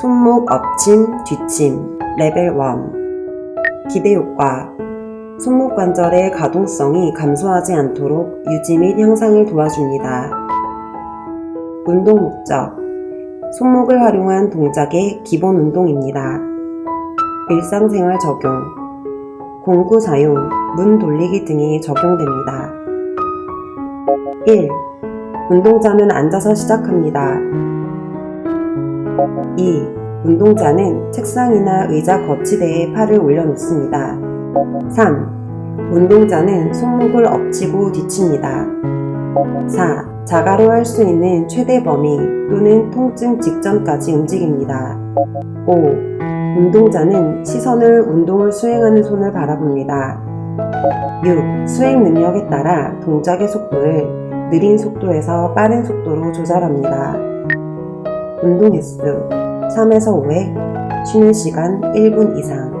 손목 엎침, 뒤침, 레벨 1 기대 효과 손목 관절의 가동성이 감소하지 않도록 유지 및 향상을 도와줍니다. 운동 목적 손목을 활용한 동작의 기본 운동입니다. 일상생활 적용 공구 사용, 문 돌리기 등이 적용됩니다. 1. 운동자는 앉아서 시작합니다. 2. 운동자는 책상이나 의자 거치대에 팔을 올려놓습니다. 3. 운동자는 손목을 엎치고 뒤칩니다. 4. 자가로 할 수 있는 최대 범위 또는 통증 직전까지 움직입니다. 5. 운동자는 시선을 운동을 수행하는 손을 바라봅니다. 6. 수행 능력에 따라 동작의 속도를 느린 속도에서 빠른 속도로 조절합니다. 운동 횟수 3에서 5회, 쉬는 시간 1분 이상.